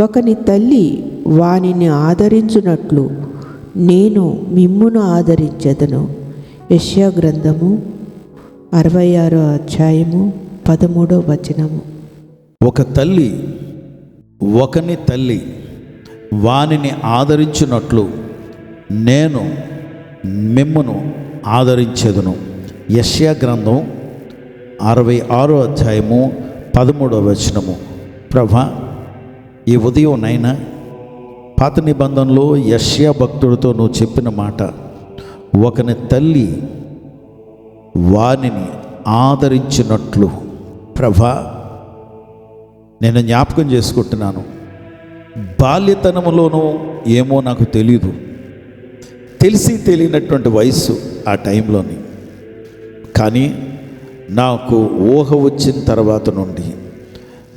ఒకని తల్లి వానిని ఆదరించునట్లు నేను మిమ్మును ఆదరించదను. యశ్యా గ్రంథము అరవై ఆరో అధ్యాయము పదమూడో వచనము. ఒక తల్లి ఒకని తల్లి వానిని ఆదరించినట్లు నేను మిమ్మును ఆదరించేదను. యశ్యా గ్రంథం అరవై ఆరో అధ్యాయము పదమూడవ వచనము. ప్రభ ఈ ఉదయం నైనా పాత నిబంధనలో యష్యా భక్తుడితో నువ్వు చెప్పిన మాట ఒకని తల్లి వానిని ఆదరించినట్లు. ప్రభా నేను జ్ఞాపకం చేసుకుంటున్నాను. బాల్యతనములోనూ ఏమో నాకు తెలియదు తెలిసి తెలియనటువంటి వయస్సు ఆ టైంలోని. కానీ నాకు ఊహ వచ్చిన తర్వాత నుండి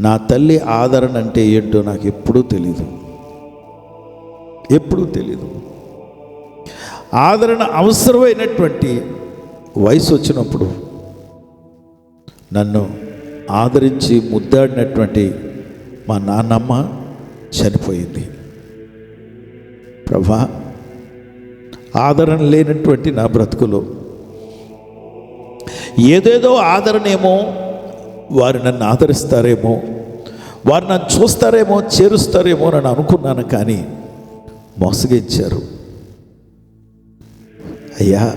నా తల్లి ఆదరణ అంటే ఏంటో నాకు ఎప్పుడూ తెలీదు. ఎప్పుడూ తెలీదు. ఆదరణ అవసరమైనటువంటి వయసు వచ్చినప్పుడు నన్ను ఆదరించి ముద్దాడినటువంటి మా నాన్నమ్మ చనిపోయింది. ప్రభా ఆదరణ లేనటువంటి నా బ్రతుకులో ఏదేదో ఆదరణేమో వారు నన్ను ఆదరిస్తారేమో వారు నన్ను చూస్తారేమో చేరుస్తారేమో అని అనుకున్నాను కానీ మోసగించారు. అయ్యా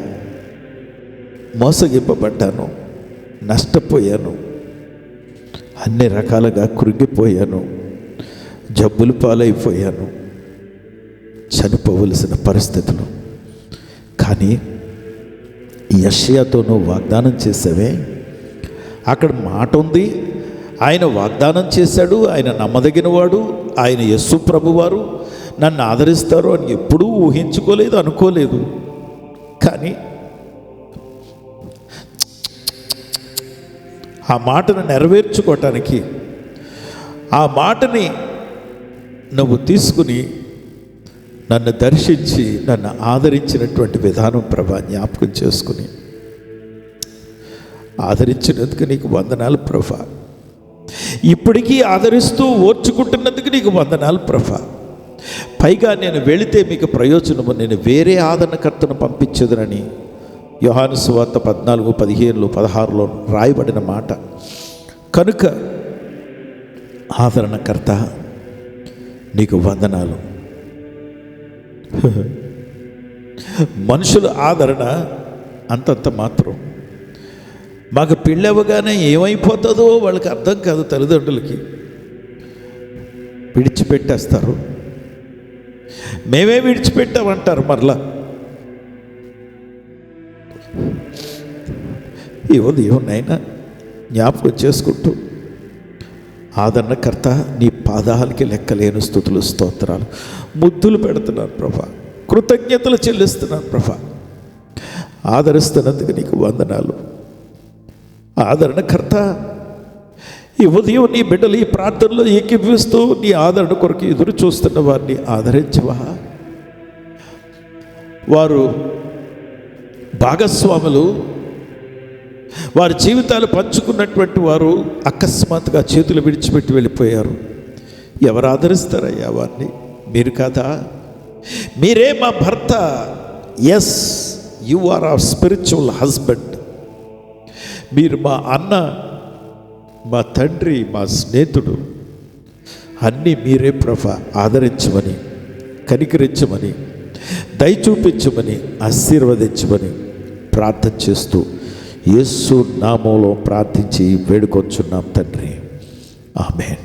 మోసగింపబడ్డాను నష్టపోయాను అన్ని రకాలుగా కృంగిపోయాను జబ్బులు పాలైపోయాను చనిపోవలసిన పరిస్థితులు. కానీ యష్యాతో నువ్వు వాగ్దానం చేసావే? అక్కడ మాట ఉంది. ఆయన వాగ్దానం చేశాడు. ఆయన నమ్మదగినవాడు. ఆయన యస్సు ప్రభువారు. నన్ను ఆదరిస్తారు అని ఎప్పుడూ ఊహించుకోలేదు అనుకోలేదు. కానీ ఆ మాటను నెరవేర్చుకోవటానికి ఆ మాటని నువ్వు తీసుకుని నన్ను దర్శించి నన్ను ఆదరించినటువంటి విధానం ప్రభా జ్ఞాపకం చేసుకుని. ఆదరించినందుకు నీకు వందనాలు ప్రభా. ఇప్పటికీ ఆదరిస్తూ ఓర్చుకుంటున్నందుకు నీకు వందనాలు ప్రభా. పైగా నేను వెళితే మీకు ప్రయోజనము నేను వేరే ఆదరణకర్తను పంపించదునని యోహాను సువార్త పద్నాలుగు పదిహేనులో పదహారులో రాయబడిన మాట. కనుక ఆదరణకర్త నీకు వందనాలు. మనుషుల ఆదరణ అంతంత మాత్రం. మాకు పెళ్ళవగానే ఏమైపోతుందో వాళ్ళకి అర్థం కాదు తల్లిదండ్రులకి. విడిచిపెట్టేస్తారు. మేమే విడిచిపెట్టామంటారు మరలా. ఈ ఉదయం నైనా జ్ఞాపకం చేసుకుంటూ ఆదరణకర్త నీ పాదాలకి లెక్కలేని స్థుతులు స్తోత్రాలు. ముద్దులు పెడుతున్నాను ప్రభా. కృతజ్ఞతలు చెల్లిస్తున్నాను ప్రభా. ఆదరిస్తున్నందుకు నీకు వందనాలు. ఆదరణకర్త ఈ ఉదయం నీ బిడ్డలు ఈ ప్రార్థనలో ఏకీపిస్తూ నీ ఆదరణ కొరకు ఎదురు చూస్తున్న వారిని ఆదరించవా? వారు భాగస్వాములు వారి జీవితాలు పంచుకున్నటువంటి వారు అకస్మాత్తుగా చేతులు విడిచిపెట్టి వెళ్ళిపోయారు. ఎవరు ఆదరిస్తారయ్యా వారిని? మీరు కాదా? మీరే మా భర్త. Yes you are our spiritual husband మీరు మా అన్న మా తండ్రి మా స్నేహితుడు. అన్నీ మీరే ప్రభ ఆదరించమని కనికరించమని దయ చూపించమని ఆశీర్వదించమని ప్రార్థన చేస్తూ యేసు నామంలో ప్రార్థించి వేడుకొచ్చున్నాం తండ్రి. ఆమెన్.